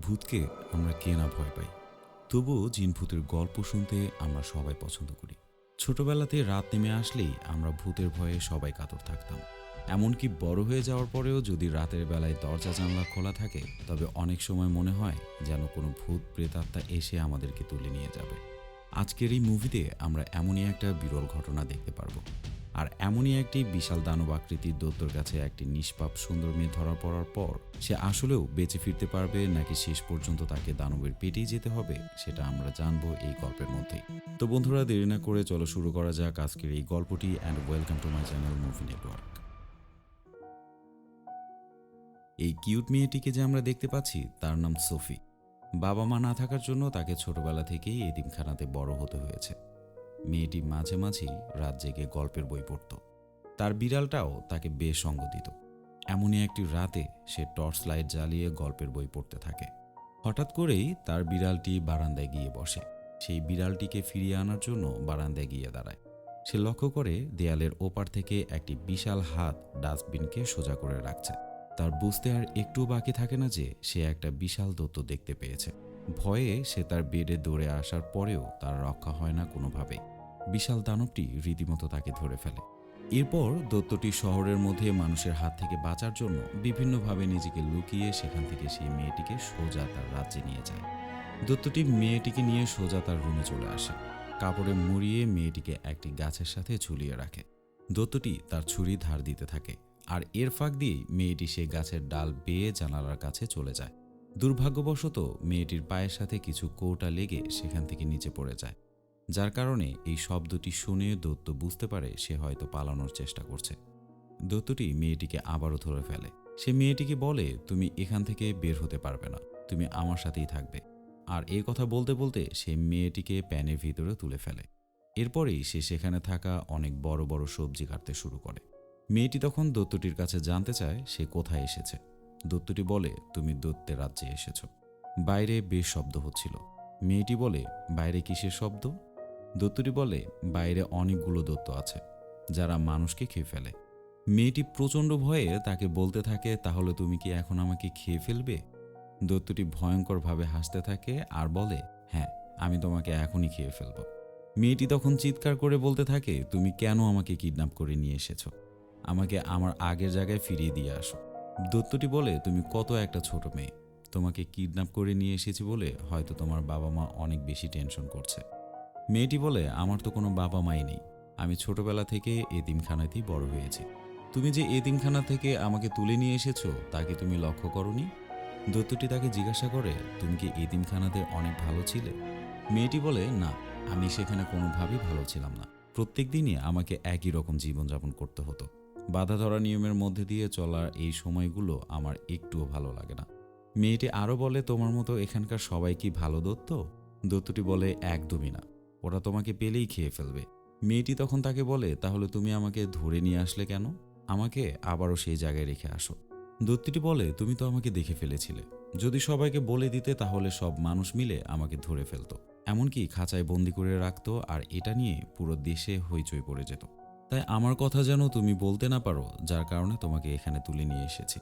ভূতকে আমরা কে না ভয় পাই। তবুও জিন ভূতের গল্প শুনতে আমরা সবাই পছন্দ করি। ছোটবেলাতে রাত নেমে আসলেই আমরা ভূতের ভয়ে সবাই কাতর থাকতাম। এমনকি বড় হয়ে যাওয়ার পরেও যদি রাতের বেলায় দরজা জানলা খোলা থাকে, তবে অনেক সময় মনে হয় যেন কোনো ভূত প্রেতাত্মা এসে আমাদেরকে তুলে নিয়ে যাবে। আজকের এই মুভিতে আমরা এমনই একটা বিরল ঘটনা দেখতে পারব। আর এমনই একটি বিশাল দানব আকৃতির দত্তর কাছে একটি নিষ্পাপ সুন্দর মেয়ে ধরা পড়ার পর সে আসলেও বেঁচে ফিরতে পারবে নাকি শেষ পর্যন্ত তাকে দানবের পেটেই যেতে হবে, সেটা আমরা জানব এই গল্পের মধ্যেই। তো বন্ধুরা, দেরি না করে চলো শুরু করা যাক আজকের এই গল্পটি and welcome to my channel movie network এই কিউট মেয়েটিকে যে আমরা দেখতে পাচ্ছি, তার নাম সোফি বাবা মা না থাকার জন্য তাকে ছোটবেলা থেকেই এতিমখানাতে বড় হতে হয়েছে। মেয়েটি মাঝে মাঝেই রাত জেগে গল্পের বই পড়ত। তার বিড়ালটাও তাকে বেশ সঙ্গ দিত। এমনই একটি রাতে সে টর্চ লাইট জ্বালিয়ে গল্পের বই পড়তে থাকে। হঠাৎ করেই তার বিড়ালটি বারান্দায় গিয়ে বসে। সেই বিড়ালটিকে ফিরিয়ে আনার জন্য বারান্দায় গিয়ে দাঁড়ায়। সে লক্ষ্য করে দেয়ালের ওপার থেকে একটি বিশাল হাত ডাস্টবিনকে সোজা করে রাখছে। তার বুঝতে আর একটু বাকি থাকে না যে সে একটা বিশাল দত্ত দেখতে পেয়েছে। ভয়ে সে তার বেডে দৌড়ে আসার পরেও তার রক্ষা হয় না কোনোভাবেই। বিশাল দানবটি রীতিমতো তাকে ধরে ফেলে। এরপর দত্তটি শহরের মধ্যে মানুষের হাত থেকে বাঁচার জন্য বিভিন্নভাবে নিজেকে লুকিয়ে সেখান থেকে সেই মেয়েটিকে সোজা তার রাজ্যে নিয়ে যায়। দত্তটি মেয়েটিকে নিয়ে সোজা তার রুমে চলে আসে। কাপড়ে মুড়িয়ে মেয়েটিকে একটি গাছের সাথে ঝুলিয়ে রাখে। দত্তটি তার ছুরি ধার দিতে থাকে। আর এর ফাঁক দিয়েই মেয়েটি সেই গাছের ডাল বেয়ে জানালার কাছে চলে যায়। দুর্ভাগ্যবশত মেয়েটির পায়ের সাথে কিছু কৌটা লেগে সেখান থেকে নিচে পড়ে যায়। যার কারণে এই শব্দটি শুনে দত্ত বুঝতে পারে সে হয়তো পালানোর চেষ্টা করছে। দত্তটি মেয়েটিকে আবারও ধরে ফেলে। সে মেয়েটিকে বলে, তুমি এখান থেকে বের হতে পারবে না। তুমি আমার সাথেই থাকবে। আর এই কথা বলতে বলতে সে মেয়েটিকে প্যানের ভিতরে তুলে ফেলে। এরপরেই সে সেখানে থাকা অনেক বড় বড় সবজি কাটতে শুরু করে। মেয়েটি তখন দত্তটির কাছে জানতে চায় সে কোথায় এসেছে। দত্তটি বলে, তুমি দত্তের রাজ্যে এসেছ। বাইরে বেশ শব্দ হচ্ছিল। মেয়েটি বলে, বাইরে কিসের শব্দ? দত্তটি বলে, বাইরে অনেকগুলো দত্ত আছে, যারা মানুষকে খেয়ে ফেলে। মেয়েটি প্রচণ্ড ভয়ে তাকে বলতে থাকে, তাহলে তুমি কি এখন আমাকে খেয়ে ফেলবে? দত্তটি ভয়ঙ্করভাবে হাসতে থাকে আর বলে হ্যাঁ আমি তোমাকে এখনই খেয়ে ফেলব। মেয়েটি তখন চিৎকার করে বলতে থাকে, তুমি কেন আমাকে কিডন্যাপ করে নিয়ে এসেছ? আমাকে আমার আগের জায়গায় ফিরিয়ে দিয়ে আসো। দত্তটি বলে, তুমি কত একটা ছোট মেয়ে। তোমাকে কিডন্যাপ করে নিয়ে এসেছি বলে হয়তো তোমার বাবা মা অনেক বেশি টেনশন করছে। মেয়েটি বলে, আমার তো কোনো বাবা মাই নেই। আমি ছোটবেলা থেকে এতিমখানাতেই বড় হয়েছি। তুমি যে এতিমখানা থেকে আমাকে তুলে নিয়ে এসেছ, তাকে তুমি লক্ষ্য করনি? দত্তটি তাকে জিজ্ঞাসা করে, তুমি কি এতিমখানাতে অনেক ভালো ছিলে? মেয়েটি বলে, না, আমি সেখানে কোনোভাবেই ভালো ছিলাম না। প্রত্যেক দিনই আমাকে একই রকম জীবনযাপন করতে হতো। বাধা ধরা নিয়মের মধ্যে দিয়ে চলার এই সময়গুলো আমার একটুও ভালো লাগে না। মেয়েটি আরও বলে, তোমার মতো এখানকার সবাই কি ভালো দত্ত? দত্তটি বলে, একদমই না। ওরা তোমাকে পেলেই খেয়ে ফেলবে। মেয়েটি তখন তাকে বলে, তাহলে তুমি আমাকে ধরে নিয়ে আসলে কেন? আমাকে আবারও সেই জায়গায় রেখে আসো। দত্তটি বলে, তুমি তো আমাকে দেখে ফেলেছিলে। যদি সবাইকে বলে দিতে, তাহলে সব মানুষ মিলে আমাকে ধরে ফেলতো। এমনকি খাঁচায় বন্দি করে রাখতো, আর এটা নিয়ে পুরো দেশে হইচই পড়ে যেত। তাই আমার কথা যেন তুমি বলতে না পারো, যার কারণে তোমাকে এখানে তুলে নিয়ে এসেছি।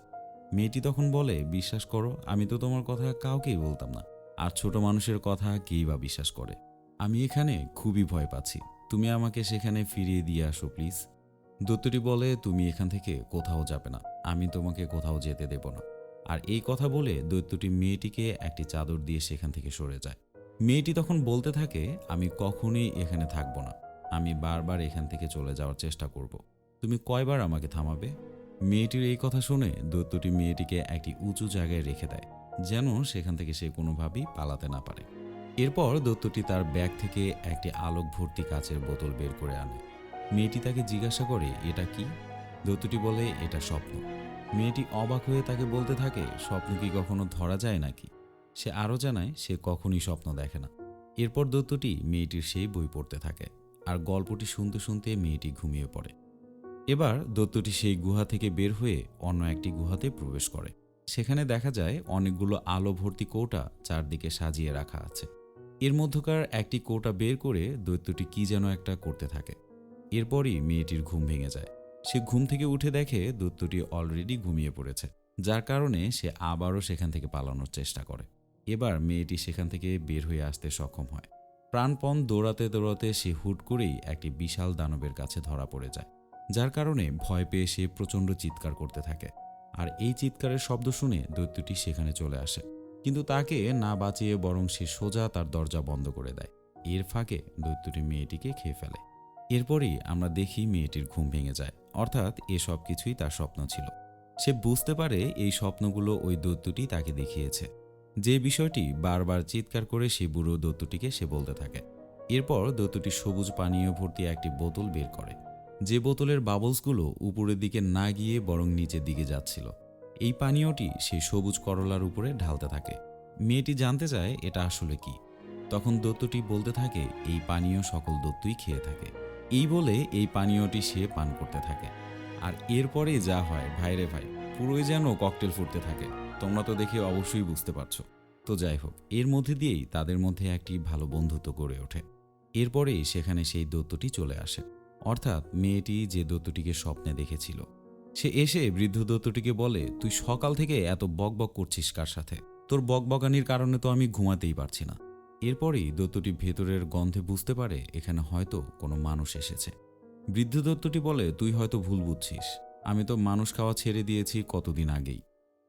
মেয়েটি তখন বলে, বিশ্বাস করো, আমি তো তোমার কথা কাউকেই বলতাম না। আর ছোট মানুষের কথা কেই বা বিশ্বাস করে? আমি এখানে খুবই ভয় পাচ্ছি। তুমি আমাকে সেখানে ফিরিয়ে দিয়ে আসো, প্লিজ। দত্তটি বলে, তুমি এখান থেকে কোথাও যাবে না। আমি তোমাকে কোথাও যেতে দেব না। আর এই কথা বলে দৈত্যটি মেয়েটিকে একটি চাদর দিয়ে সেখান থেকে সরে যায়। মেয়েটি তখন বলতে থাকে, আমি কখনোই এখানে থাকব না। আমি বারবার এখান থেকে চলে যাওয়ার চেষ্টা করব। তুমি কয়বার আমাকে থামাবে? মেয়েটির এই কথা শুনে দৈত্যটি মেয়েটিকে একটি উঁচু জায়গায় রেখে দেয়, যেন সেখান থেকে সে কোনোভাবেই পালাতে না পারে। এরপর দত্তটি তার ব্যাগ থেকে একটি আলোক ভর্তি কাচের বোতল বের করে আনে। মেয়েটি তাকে জিজ্ঞাসা করে, এটা কি? দত্তটি বলে, এটা স্বপ্ন। মেয়েটি অবাক হয়ে তাকে বলতে থাকে, স্বপ্ন কি কখনো ধরা যায় নাকি? সে আরও জানায়, সে কখনই স্বপ্ন দেখে না। এরপর দত্তটি মেয়েটির সেই বই পড়তে থাকে। আর গল্পটি শুনতে শুনতে মেয়েটি ঘুমিয়ে পড়ে। এবার দত্তটি সেই গুহা থেকে বের হয়ে অন্য একটি গুহাতে প্রবেশ করে। সেখানে দেখা যায় অনেকগুলো আলো ভর্তি কৌটা চারদিকে সাজিয়ে রাখা আছে। এর মধ্যকার একটি কৌটা বের করে দৈত্যটি কি যেন একটা করতে থাকে। এরপরই মেয়েটির ঘুম ভেঙে যায়। সে ঘুম থেকে উঠে দেখে দৈত্যটি অলরেডি ঘুমিয়ে পড়েছে, যার কারণে সে আবারও সেখান থেকে পালানোর চেষ্টা করে। এবার মেয়েটি সেখান থেকে বের হয়ে আসতে সক্ষম হয়। প্রাণপণ দৌড়াতে দৌড়াতে সে হুট করেই একটি বিশাল দানবের কাছে ধরা পড়ে যায়, যার কারণে ভয় পেয়ে সে প্রচণ্ড চিৎকার করতে থাকে। আর এই চিৎকারের শব্দ শুনে দৈত্যটি সেখানে চলে আসে, কিন্তু তাকে না বাঁচিয়ে বরং সে সোজা তার দরজা বন্ধ করে দেয়। এর ফাঁকে দৈত্যটি মেয়েটিকে খেয়ে ফেলে। এরপরই আমরা দেখি মেয়েটির ঘুম ভেঙে যায়, অর্থাৎ এসব কিছুই তার স্বপ্ন ছিল। সে বুঝতে পারে এই স্বপ্নগুলো ওই দৈত্যটি তাকে দেখিয়েছে। যে বিষয়টি বারবার চিৎকার করে সেই বুড়ো দৈত্যটিকে সে বলতে থাকে। এরপর দৈত্যটি সবুজ পানীয় ভর্তি একটি বোতল বের করে। যে বোতলের বাবলসগুলো উপরের দিকে না গিয়ে বরং নিচের দিকে যাচ্ছিল, এই পানীয়টি সেই সবুজ করলার উপরে ঢালতে থাকে। মেয়েটি জানতে চায় এটা আসলে কি। তখন দত্তটি বলতে থাকে, এই পানীয় সকল দত্তই খেয়ে থাকে। এই বলে এই পানীয়টি সে পান করতে থাকে। আর এরপরে যা হয়, ভাইরে ভাই, পুরোই যেন ককটেল ফুটতে থাকে। তোমরা তো দেখে অবশ্যই বুঝতে পারছ। তো যাই হোক, এর মধ্যে দিয়েই তাদের মধ্যে একটি ভালো বন্ধুত্ব গড়ে ওঠে। এরপরেই সেখানে সেই দত্তটি চলে আসে। অর্থাৎ মেয়েটি যে দত্তটিকে স্বপ্নে দেখেছিল, সে এসে বৃদ্ধ দত্তটিকে বলে, তুই সকাল থেকে এত বকবক করছিস কার সাথে? তোর বকবকানির কারণে তো আমি ঘুমাতেই পারছি না। এরপরেই দত্তটি ভেতরের গন্ধে বুঝতে পারে, এখানে হয়তো কোনো মানুষ এসেছে। বৃদ্ধ দত্তটি বলে, তুই হয়তো ভুল বুঝছিস। আমি তো মানুষ খাওয়া ছেড়ে দিয়েছি কতদিন আগেই।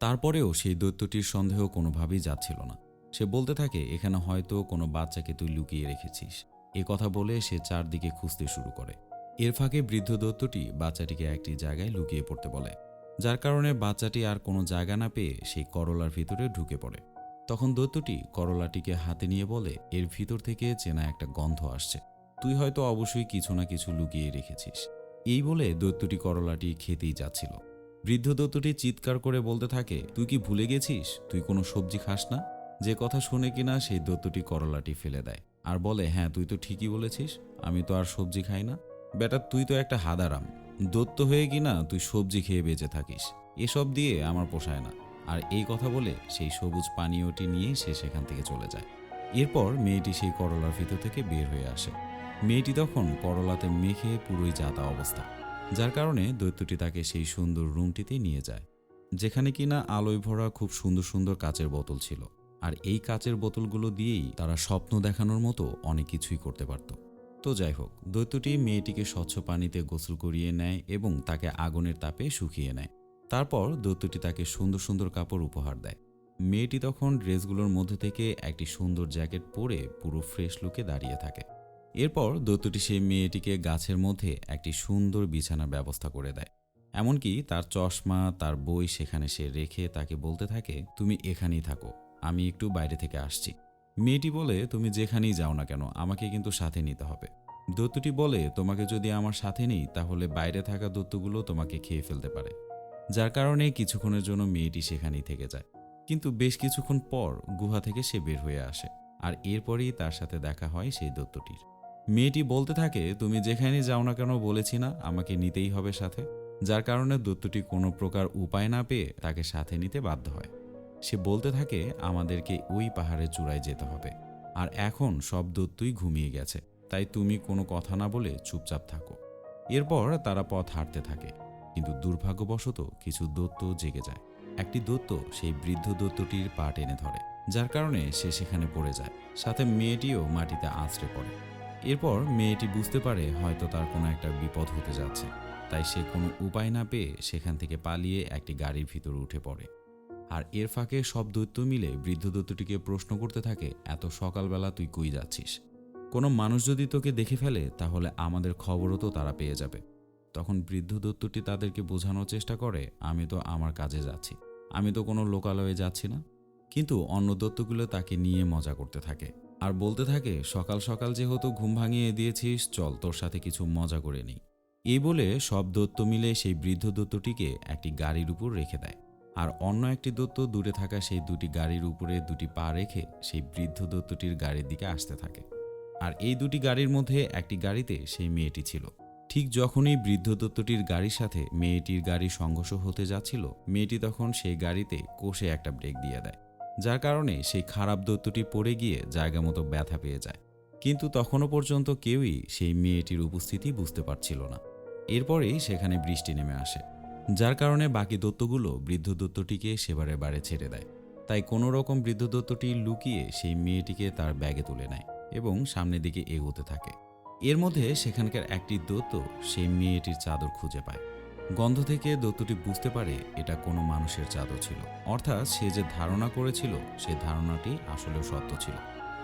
তারপরেও সেই দৈত্যটির সন্দেহ কোনোভাবেই যাচ্ছিল না। সে বলতে থাকে, এখানে হয়তো কোনো বাচ্চাকে তুই লুকিয়ে রেখেছিস। এ কথা বলে সে চারদিকে খুঁজতে শুরু করে। এর ফাঁকে বৃদ্ধ দত্তটি বাচ্চাটিকে একটি জায়গায় লুকিয়ে পড়তে বলে, যার কারণে বাচ্চাটি আর কোনো জায়গা না পেয়ে সেই করলার ভিতরে ঢুকে পড়ে। তখন দৈত্যটি করলাটিকে হাতে নিয়ে বলে, এর ভিতর থেকে চেনা একটা গন্ধ আসছে। তুই হয়তো অবশ্যই কিছু না কিছু লুকিয়ে রেখেছিস। এই বলে দৈত্যটি করলাটি খেতেই যাচ্ছিল। বৃদ্ধ দত্তটি চিৎকার করে বলতে থাকে, তুই কি ভুলে গেছিস? তুই কোনো সবজি খাস না? যে কথা শুনে কিনা সেই দত্তটি করলাটি ফেলে দেয়। আর বলে হ্যাঁ তুই তো ঠিকই বলেছিস, আমি তো আর সবজি খাই না। বেটা, তুই তো একটা হাদারাম। দত্ত হয়ে কিনা তুই সবজি খেয়ে বেঁচে থাকিস। এসব দিয়ে আমার পোষায় না। আর এই কথা বলে সেই সবুজ পানীয়টি নিয়ে সে সেখান থেকে চলে যায়। এরপর মেয়েটি সেই করলার ভিতর থেকে বের হয়ে আসে। মেয়েটি তখন করলাতে মেখে পুরোই জাতা অবস্থা। যার কারণে দৈত্যটি তাকে সেই সুন্দর রুমটিতে নিয়ে যায়, যেখানে কিনা আলোয় ভরা খুব সুন্দর সুন্দর কাচের বোতল ছিল। আর এই কাচের বোতলগুলো দিয়েই তারা স্বপ্ন দেখানোর মতো অনেক কিছুই করতে পারত। তো যাই হোক, দৈত্যটি মেয়েটিকে স্বচ্ছ পানিতে গোসল করিয়ে নেয় এবং তাকে আগুনের তাপে শুকিয়ে নেয়। তারপর দৈত্যটি তাকে সুন্দর সুন্দর কাপড় উপহার দেয়। মেয়েটি তখন ড্রেসগুলোর মধ্যে থেকে একটি সুন্দর জ্যাকেট পরে পুরো ফ্রেশ লুকে দাঁড়িয়ে থাকে। এরপর দৈত্যটি সেই মেয়েটিকে গাছের মধ্যে একটি সুন্দর বিছানার ব্যবস্থা করে দেয়। এমনকি তার চশমা, তার বই সেখানে সে রেখে তাকে বলতে থাকে, তুমি এখানেই থাকো, আমি একটু বাইরে থেকে আসছি। মেয়েটি বলে, তুমি যেখানেই যাও না কেন, আমাকে কিন্তু সাথে নিতে হবে। দত্তটি বলে, তোমাকে যদি আমার সাথে নেই, তাহলে বাইরে থাকা দত্তগুলো তোমাকে খেয়ে ফেলতে পারে। যার কারণে কিছুক্ষণের জন্য মেয়েটি সেখানেই থেকে যায়। কিন্তু বেশ কিছুক্ষণ পর গুহা থেকে সে বের হয়ে আসে, আর এরপরেই তার সাথে দেখা হয় সেই দত্তটির মেয়েটি বলতে থাকে, তুমি যেখানে যাও না কেন বলেছি না, আমাকে নিতেই হবে সাথে। যার কারণে দত্তটি কোনো প্রকার উপায় না পেয়ে তাকে সাথে নিতে বাধ্য হয়। সে বলতে থাকে, আমাদেরকে ওই পাহাড়ের চূড়ায় যেতে হবে। আর এখন সব দত্তই ঘুমিয়ে গেছে। তাই তুমি কোনো কথা না বলে চুপচাপ থাকো। এরপর তারা পথ হাঁটতে থাকে। কিন্তু দুর্ভাগ্যবশত কিছু দত্ত জেগে যায়। একটি দত্ত সেই বৃদ্ধ দত্তটির পা টেনে ধরে, যার কারণে সে সেখানে পড়ে যায়। সাথে মেয়েটিও মাটিতে আঁচড়ে পড়ে। এরপর মেয়েটি বুঝতে পারে হয়তো তার কোনো একটা বিপদ হতে যাচ্ছে, তাই সে কোনো উপায় না পেয়ে সেখান থেকে পালিয়ে একটি গাড়ির ভিতরে উঠে পড়ে। আর এর ফাঁকে সব দৈত্য মিলে বৃদ্ধ দৈত্যটিকে প্রশ্ন করতে থাকে, এত সকালবেলা তুই কই যাচ্ছিস? কোনো মানুষ যদি তোকে দেখে ফেলে, তাহলে আমাদের খবরও তো তারা পেয়ে যাবে। তখন বৃদ্ধ দত্তটি তাদেরকে বোঝানোর চেষ্টা করে, আমি তো আমার কাজে যাচ্ছি, আমি তো কোনো লোকালয়ে যাচ্ছি না। কিন্তু অন্য দত্তগুলো তাকে নিয়ে মজা করতে থাকে। আর বলতে থাকে, সকাল সকাল যেহেতু ঘুম ভাঙিয়ে দিয়েছিস, চল তোর সাথে কিছু মজা করে নিই। এই বলে সব দত্ত মিলে সেই বৃদ্ধ দত্তটিকে একটি গাড়ির উপর রেখে দেয়। আর অন্য একটি দত্ত দূরে থাকা সেই দুটি গাড়ির উপরে দুটি পা রেখে সেই বৃদ্ধ দত্তটির গাড়ির দিকে আসতে থাকে। আর এই দুটি গাড়ির মধ্যে একটি গাড়িতে সেই মেয়েটি ছিল। ঠিক যখনই বৃদ্ধ দত্তটির গাড়ির সাথে মেয়েটির গাড়ি সংঘর্ষ হতে যাচ্ছিল, মেয়েটি তখন সেই গাড়িতে কষে একটা ব্রেক দিয়ে দেয়। যার কারণে সেই খারাপ দত্তটি পড়ে গিয়ে জায়গা মতো ব্যথা পেয়ে যায়। কিন্তু তখনও পর্যন্ত কেউই সেই মেয়েটির উপস্থিতি বুঝতে পারছিল না। এরপরেই সেখানে বৃষ্টি নেমে আসে, যার কারণে বাকি দত্তগুলো বৃদ্ধ দত্তটিকে সেবারে বারে ছেড়ে দেয়। তাই কোনো রকম বৃদ্ধ দত্তটি লুকিয়ে সেই মেয়েটিকে তার ব্যাগে তুলে নেয় এবং সামনের দিকে এগোতে থাকে। এর মধ্যে সেখানকার একটি দত্ত সেই মেয়েটির চাদর খুঁজে পায়। গন্ধ থেকে দত্তটি বুঝতে পারে এটা কোনো মানুষের চাদর ছিল। অর্থাৎ সে যে ধারণা করেছিল, সে ধারণাটি আসলেও সত্য ছিল।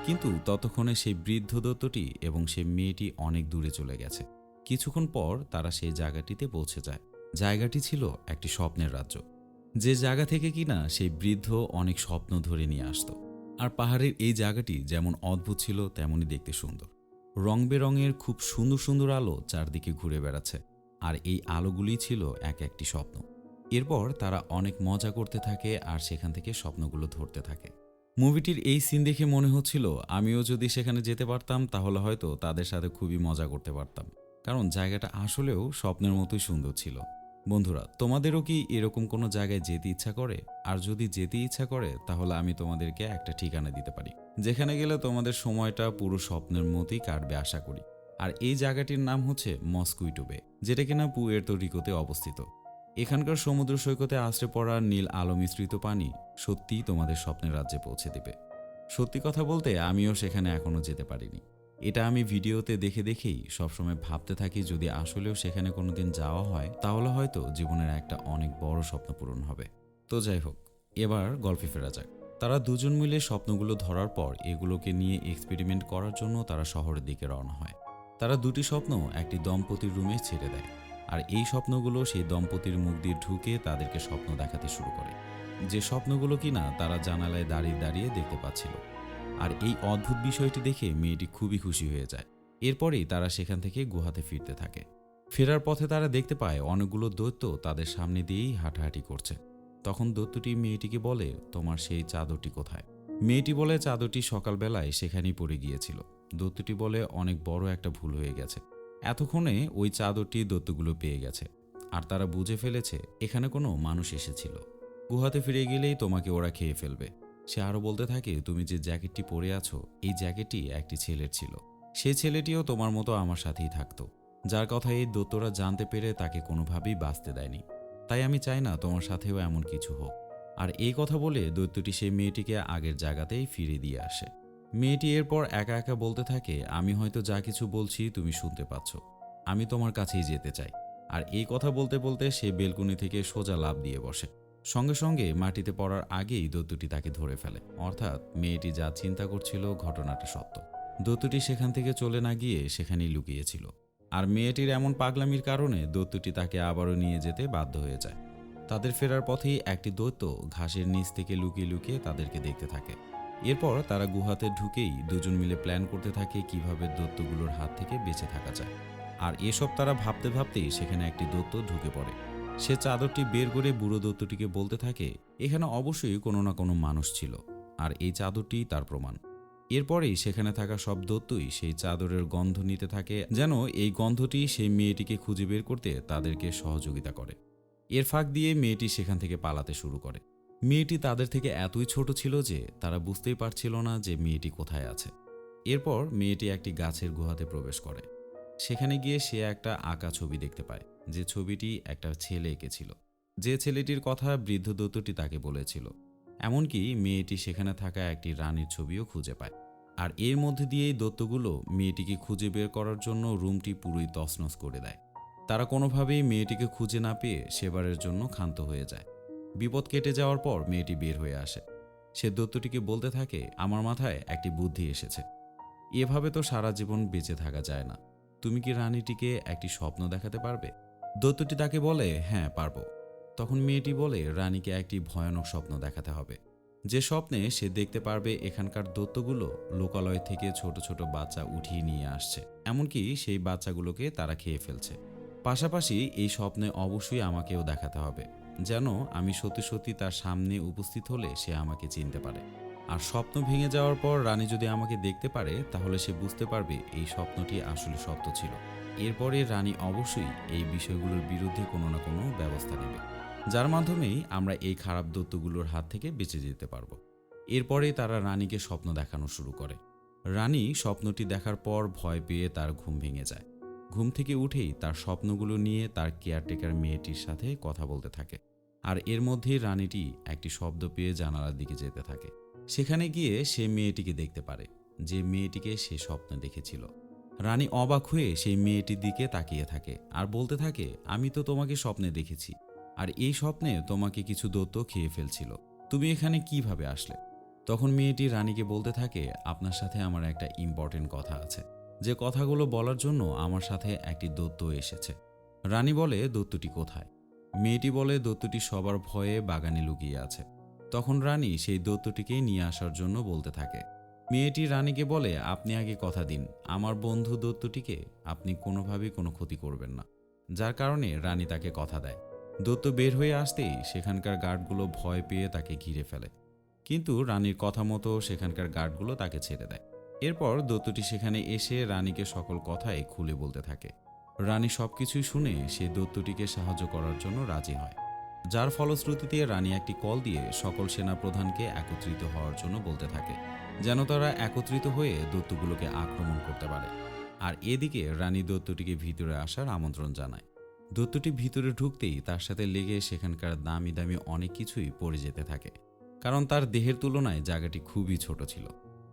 কিন্তু ততক্ষণে সেই বৃদ্ধ দত্তটি এবং সে মেয়েটি অনেক দূরে চলে গেছে। কিছুক্ষণ পর তারা সেই জায়গাটিতে পৌঁছে যায়। জায়গাটি ছিল একটি স্বপ্নের রাজ্য। যে জায়গা থেকে কিনা সেই বৃদ্ধ অনেক স্বপ্ন ধরে নিয়ে আসত। আর পাহাড়ের এই জায়গাটি যেমন অদ্ভুত ছিল, তেমনই দেখতে সুন্দর। রং বেরঙের খুব সুন্দর সুন্দর আলো চারদিকে ঘুরে বেড়াচ্ছে। আর এই আলোগুলি ছিল এক একটি স্বপ্ন। এরপর তারা অনেক মজা করতে থাকে আর সেখান থেকে স্বপ্নগুলো ধরতে থাকে। মুভিটির এই সিন দেখে মনে হচ্ছিল, আমিও যদি সেখানে যেতে পারতাম, তাহলে হয়তো তাদের সাথে খুবই মজা করতে পারতাম। কারণ জায়গাটা আসলেও স্বপ্নের মতোই সুন্দর ছিল। বন্ধুরা, তোমাদেরও কি এরকম কোনো জায়গায় যেতে ইচ্ছা করে? আর যদি যেতে ইচ্ছা করে, তাহলে আমি তোমাদেরকে একটা ঠিকানা দিতে পারি। যেখানে গেলে তোমাদের সময়টা পুরো স্বপ্নের মতোই কাটবে, আশা করি। আর এই জায়গাটির নাম হচ্ছে মস্কুইটোবে যেটা কিনা পুয়ের্তো রিকোতে অবস্থিত। এখানকার সমুদ্র সৈকতে আশ্রে পড়া নীল আলো মিশ্রিত পানি সত্যিই তোমাদের স্বপ্নের রাজ্যে পৌঁছে দেবে। সত্যি কথা বলতে আমিও সেখানে এখনও যেতে পারিনি। এটা আমি ভিডিওতে দেখে দেখেই সবসময় ভাবতে থাকি যদি আসলেও সেখানে কোনোদিন যাওয়া হয়, তাহলে হয়তো জীবনের একটা অনেক বড় স্বপ্ন পূরণ হবে। তো যাই হোক, এবার গল্পে ফেরা যাক। তারা দুজন মিলে স্বপ্নগুলো ধরার পর এগুলোকে নিয়ে এক্সপেরিমেন্ট করার জন্য তারা শহরের দিকে রওনা হয়। তারা দুটি স্বপ্ন একটি দম্পতির রুমে ছেড়ে দেয়, আর এই স্বপ্নগুলো সেই দম্পতির মুখ দিয়ে ঢুকে তাদেরকে স্বপ্ন দেখাতে শুরু করে। যে স্বপ্নগুলো কিনা তারা জানালায় দাঁড়িয়ে দাঁড়িয়ে দেখতে পাচ্ছিল। আর এই অদ্ভুত বিষয়টি দেখে মেয়েটি খুবই খুশি হয়ে যায়। এরপরেই তারা সেখান থেকে গুহাতে ফিরতে থাকে। ফেরার পথে তারা দেখতে পায় অনেকগুলো দৈত্য তাদের সামনে দিয়েই হাঁটাহাঁটি করছে। তখন দৈত্যটি মেয়েটিকে বলে, তোমার সেই চাদরটি কোথায়? মেয়েটি বলে, চাদরটি সকালবেলায় সেখানেই পড়ে গিয়েছিল। দৈত্যটি বলে অনেক বড় একটা ভুল হয়ে গেছে। এতক্ষণে ওই চাদরটি দৈত্যগুলো পেয়ে গেছে। আর তারা বুঝে ফেলেছে, এখানে কোনো মানুষ এসেছিল। গুহাতে ফিরে গেলেই তোমাকে ওরা খেয়ে ফেলবে। সে আরও বলতে থাকে, তুমি যে জ্যাকেটটি পরে আছো, এই জ্যাকেটটি একটি ছেলের ছিল। সে ছেলেটিও তোমার মতো আমার সাথেই থাকতো। যার কথা এই দত্তরা জানতে পেরে তাকে কোনোভাবেই বাঁচতে দেয়নি। তাই আমি চাই না তোমার সাথেও এমন কিছু হোক। আর এই কথা বলে দৈত্যটি সেই মেয়েটিকে আগের জায়গাতেই ফিরে দিয়ে আসে। মেয়েটি এরপর একা একা বলতে থাকে, আমি হয়তো যা কিছু বলছি তুমি শুনতে পাচ্ছ। আমি তোমার কাছেই যেতে চাই। আর এই কথা বলতে বলতে সে বেলকুনি থেকে সোজা লাভ দিয়ে বসে। সঙ্গে সঙ্গে মাটিতে পড়ার আগেই দৈত্যটি তাকে ধরে ফেলে। অর্থাৎ মেয়েটি যা চিন্তা করছিল ঘটনাটা সত্য। দৈত্যটি সেখান থেকে চলে না গিয়ে সেখানেই লুকিয়েছিল। আর মেয়েটির এমন পাগলামির কারণে দৈত্যটি তাকে আবারও নিয়ে যেতে বাধ্য হয়ে যায়। তাদের ফেরার পথেই একটি দৈত্য ঘাসের নিচ থেকে লুকিয়ে লুকিয়ে তাদেরকে দেখতে থাকে। এরপর তারা গুহাতে ঢুকেই দুজন মিলে প্ল্যান করতে থাকে কীভাবে দৈত্যগুলোর হাত থেকে বেঁচে থাকা যায়। আর এসব তারা ভাবতে ভাবতেই সেখানে একটি দৈত্য ঢুকে পড়ে। সে চাদরটি বের করে বুড়ো দত্তটিকে বলতে থাকে, এখানে অবশ্যই কোনো না কোনো মানুষ ছিল, আর এই চাদরটি তার প্রমাণ। এরপরেই সেখানে থাকা সব দত্তই সেই চাদরের গন্ধ নিতে থাকে, যেন এই গন্ধটি সেই মেয়েটিকে খুঁজে বের করতে তাদেরকে সহযোগিতা করে। এর ফাঁক দিয়ে মেয়েটি সেখান থেকে পালাতে শুরু করে। মেয়েটি তাদের থেকে এতই ছোট ছিল যে তারা বুঝতেই পারছিল না যে মেয়েটি কোথায় আছে। এরপর মেয়েটি একটি গাছের গুহাতে প্রবেশ করে। সেখানে গিয়ে সে একটা আঁকা ছবি দেখতে পায়, যে ছবিটি একটা ছেলে এঁকেছিল। যে ছেলেটির কথা বৃদ্ধ দত্তটি তাকে বলেছিল। এমনকি মেয়েটি সেখানে থাকা একটি রানীর ছবিও খুঁজে পায়। আর এর মধ্যে দিয়েই দত্তগুলো মেয়েটিকে খুঁজে বের করার জন্য রুমটি পুরোই তছনছ করে দেয়। তারা কোনোভাবেই মেয়েটিকে খুঁজে না পেয়ে সেবারের জন্য ক্ষান্ত হয়ে যায়। বিপদ কেটে যাওয়ার পর মেয়েটি বের হয়ে আসে। সে দত্তটিকে বলতে থাকে, আমার মাথায় একটি বুদ্ধি এসেছে। এভাবে তো সারা জীবন বেঁচে থাকা যায় না। তুমি কি রানীটিকে একটি স্বপ্ন দেখাতে পারবে? দত্তটি তাকে বলে হ্যাঁ পারব। তখন মেয়েটি বলে, রানীকে একটি ভয়ানক স্বপ্ন দেখাতে হবে। যে স্বপ্নে সে দেখতে পারবে এখানকার দত্তগুলো লোকালয় থেকে ছোট ছোট বাচ্চা উঠিয়ে নিয়ে আসছে। এমনকি সেই বাচ্চাগুলোকে তারা খেয়ে ফেলছে। পাশাপাশি এই স্বপ্নে অবশ্যই আমাকেও দেখাতে হবে। যেন আমি সত্যি সত্যি তার সামনে উপস্থিত হলে সে আমাকে চিনতে পারে। আর স্বপ্ন ভেঙে যাওয়ার পর রানী যদি আমাকে দেখতে পারে, তাহলে সে বুঝতে পারবে এই স্বপ্নটি আসলে সত্য ছিল। এরপরে রানী অবশ্যই এই বিষয়গুলোর বিরুদ্ধে কোনো না কোনো ব্যবস্থা নেবে, যার মাধ্যমেই আমরা এই খারাপ দত্তগুলোর হাত থেকে বেঁচে যেতে পারব। এরপরে তারা রানীকে স্বপ্ন দেখানো শুরু করে। রানী স্বপ্নটি দেখার পর ভয় পেয়ে তার ঘুম ভেঙে যায়। ঘুম থেকে উঠেই তার স্বপ্নগুলো নিয়ে তার কেয়ারটেকার মেয়েটির সাথে কথা বলতে থাকে। আর এর মধ্যেই রানীটি একটি শব্দ পেয়ে জানালার দিকে যেতে থাকে। সেখানে গিয়ে সে মেয়েটিকে দেখতে পারে, যে মেয়েটিকে সে স্বপ্নে দেখেছিল। রানী অবাক হয়ে সেই মেয়েটির দিকে তাকিয়ে থাকে আর বলতে থাকে, আমি তো তোমাকে স্বপ্নে দেখেছি আর এই স্বপ্নে তোমাকে কিছু দত্ত খেয়ে ফেলছিল। তুমি এখানে কীভাবে আসলে? তখন মেয়েটি রানীকে বলতে থাকে, আপনার সাথে আমার একটা ইম্পর্টেন্ট কথা আছে। যে কথাগুলো বলার জন্য আমার সাথে একটি দত্ত এসেছে। রানী বলে, দত্তটি কোথায়? মেয়েটি বলে, দত্তটি সবার ভয়ে বাগানে লুকিয়ে আছে। তখন রানী সেই দত্তটিকে নিয়ে আসার জন্য বলতে থাকে। মেয়েটি রানীকে বলে, আপনি আগে কথা দিন। আমার বন্ধু দত্তটিকে আপনি কোনোভাবেই কোনো ক্ষতি করবেন না। যার কারণে রানী তাকে কথা দেয়। দত্ত বের হয়ে আসতেই সেখানকার গার্ডগুলো ভয় পেয়ে তাকে ঘিরে ফেলে। কিন্তু রানীর কথা মতো সেখানকার গার্ডগুলো তাকে ছেড়ে দেয়। এরপর দত্তটি সেখানে এসে রানীকে সকল কথাই খুলে বলতে থাকে। রানী সবকিছুই শুনে সে দত্তটিকে সাহায্য করার জন্য রাজি হয়। যার ফলশ্রুতিতে রানী একটি কল দিয়ে সকল সেনা প্রধানকে একত্রিত হওয়ার জন্য বলতে থাকে, যেন তারা একত্রিত হয়ে দত্তগুলোকে আক্রমণ করতে পারে। আর এদিকে রানী দত্তটিকে ভিতরে আসার আমন্ত্রণ জানায়। দত্তটি ভিতরে ঢুকতেই তার সাথে লেগে সেখানকার দামি দামি অনেক কিছুই পড়ে যেতে থাকে, কারণ তার দেহের তুলনায় জায়গাটি খুবই ছোট ছিল।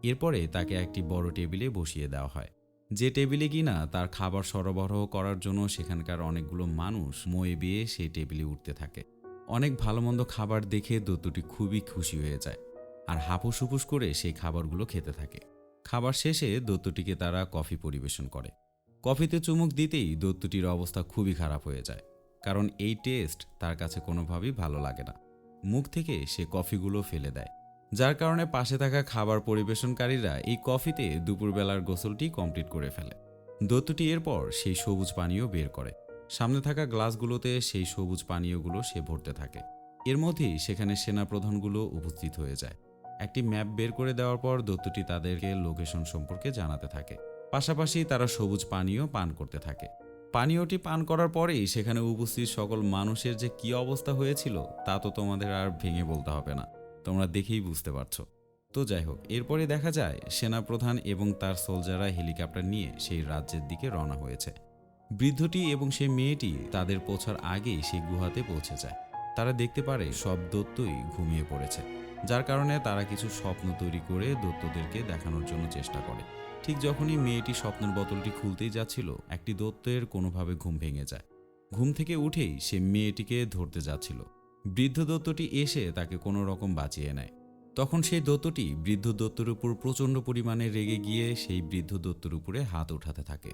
এরপরে তাকে একটি বড় টেবিলে বসিয়ে দেওয়া হয়। যে টেবিলে কিনা তার খাবার সরবরাহ করার জন্য সেখানকার অনেকগুলো মানুষ ময়ে বিয়ে সেই টেবিলে উঠতে থাকে। অনেক ভালো মন্দ খাবার দেখে দত্তটি খুবই খুশি হয়ে যায় আর হাপুস হুপুস করে সেই খাবারগুলো খেতে থাকে। খাবার শেষে দত্তটিকে তারা কফি পরিবেশন করে। কফিতে চুমুক দিতেই দত্তটির অবস্থা খুবই খারাপ হয়ে যায়, কারণ এই টেস্ট তার কাছে কোনোভাবেই ভালো লাগে না। মুখ থেকে সে কফিগুলো ফেলে দেয়। যার কারণে পাশে থাকা খাবার পরিবেশনকারীরা এই কফিতে দুপুরবেলার গোসলটি কমপ্লিট করে ফেলে। দত্তটি এরপর সেই সবুজ পানীয় বের করে। সামনে থাকা গ্লাসগুলোতে সেই সবুজ পানীয়গুলো সে ভরতে থাকে। এর মধ্যেই সেখানে সেনাপ্রধানগুলো উপস্থিত হয়ে যায়। একটি ম্যাপ বের করে দেওয়ার পর দত্তটি তাদেরকে লোকেশন সম্পর্কে জানাতে থাকে। পাশাপাশি তারা সবুজ পানীয় পান করতে থাকে। পানীয়টি পান করার পরেই সেখানে উপস্থিত সকল মানুষের যে কি অবস্থা হয়েছিল তা তো তোমাদের আর ভেঙে বলতে হবে না। তোমরা দেখেই বুঝতে পারছ। তো যাই হোক, এরপরে দেখা যায় সেনাপ্রধান এবং তার সোলজাররা হেলিকপ্টার নিয়ে সেই রাজ্যের দিকে রওনা হয়েছে। বৃদ্ধটি এবং সেই মেয়েটি তাদের পৌঁছার আগেই সেই গুহাতে পৌঁছে যায়। তারা দেখতে পারে সব দত্তই ঘুমিয়ে পড়েছে, যার কারণে তারা কিছু স্বপ্ন তৈরি করে দত্তদেরকে দেখানোর জন্য চেষ্টা করে। ঠিক যখনই মেয়েটি স্বপ্নের বোতলটি খুলতেই যাচ্ছিল, একটি দত্তের কোনোভাবে ঘুম ভেঙে যায়। ঘুম থেকে উঠেই সে মেয়েটিকে ধরতে যাচ্ছিল। বৃদ্ধ দত্তটি এসে তাকে কোনো রকম বাঁচিয়ে নেয়। তখন সেই দত্তটি বৃদ্ধ দত্তর উপর প্রচণ্ড পরিমাণে রেগে গিয়ে সেই বৃদ্ধ দত্তর উপরে হাত উঠাতে থাকে।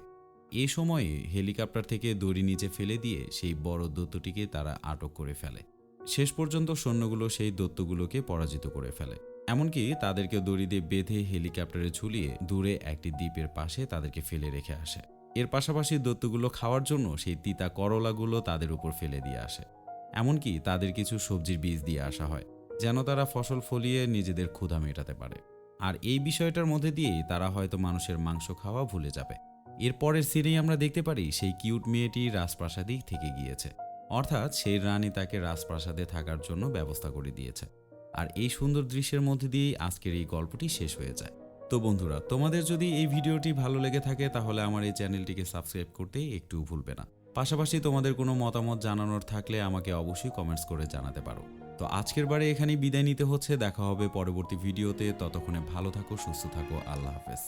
এ সময়ে হেলিকপ্টার থেকে দড়ি নিচে ফেলে দিয়ে সেই বড় দত্তটিকে তারা আটক করে ফেলে। শেষ পর্যন্ত সৈন্যগুলো সেই দত্তগুলোকে পরাজিত করে ফেলে। এমনকি তাদেরকে দড়ি দিয়ে বেঁধে হেলিকপ্টারে ঝুলিয়ে দূরে একটি দ্বীপের পাশে তাদেরকে ফেলে রেখে আসে। এর পাশাপাশি দত্তগুলো খাওয়ার জন্য সেই তিতা করলাগুলো তাদের উপর ফেলে দিয়ে আসে। এমনকি তাদের কিছু সবজির বীজ দিয়ে আসা হয়, যেন তারা ফসল ফলিয়ে নিজেদের ক্ষুধা মেটাতে পারে। আর এই বিষয়টার মধ্যে দিয়েই তারা হয়তো মানুষের মাংস খাওয়া ভুলে যাবে। এর পরের সিনেই আমরা দেখতে পারি সেই কিউট মেয়েটি রাজপ্রাসাদেই থেকে গিয়েছে। অর্থাৎ সেই রানী তাকে রাজপ্রাসাদে থাকার জন্য ব্যবস্থা করে দিয়েছে। আর এই সুন্দর দৃশ্যের মধ্যে দিয়েই আজকের এই গল্পটি শেষ হয়ে যায়। তো বন্ধুরা, তোমাদের যদি এই ভিডিওটি ভালো লেগে থাকে, তাহলে আমার এই চ্যানেলটিকে সাবস্ক্রাইব করতে একটু ভুলবে না। পাশাপাশি তোমাদের কোনো মতামত জানানোর থাকলে আমাকে অবশ্যই কমেন্টস করে জানাতে পারো। তো আজকের বারে এখানেই বিদায় নিতে হচ্ছে, দেখা হবে পরবর্তী ভিডিওতে। ততক্ষণে ভালো থাকো, সুস্থ থাকো, আল্লাহ হাফেজ।